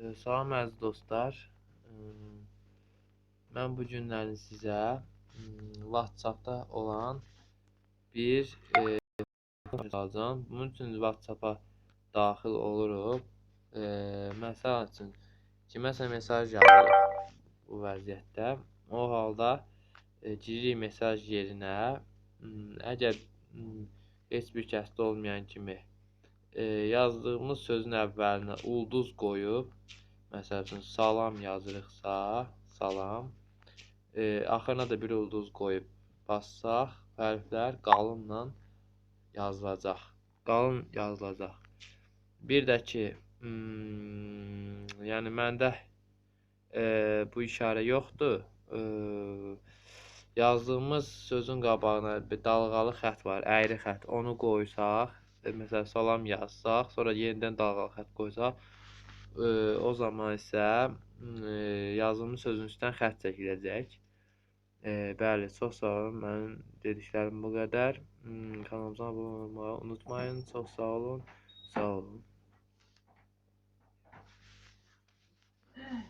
Salam əziz dostlar. Mən bu günləri sizə WhatsApp-da olan bir e, alacağım. Bunun üçün WhatsApp-a daxil oluruq. E, məsəl üçün kiməsə mesaj yazırıq bu vəziyyətdə. O halda e, giririk mesaj yerinə. Əgər heç bir kəsdə olmayan kimi e, yazdığımız sözün əvvəlinə ulduz qoyub, məsəl üçün salam yazırıqsa, salam, e, axırına da bir ulduz qoyub bassaq, hərflər qalınla yazılacaq. Qalın yazılacaq. Bir də ki, hmm, yəni məndə e, bu işarə yoxdur. E, yazdığımız sözün qabağına bir dalğalı xətt var, əyri xətt. Onu qoysaq, məsələn salam yazsaq, sonra yenidən dalğalı xətt qoysaq, e, o zaman isə e, yazdığımız sözün üstündən xətt çəkiləcək. E, bəli, çox sağ olun. Mənim dediklərim bu qədər. Hmm, kanalımıza abunə olmağı unutmayın. Çox sağ olun.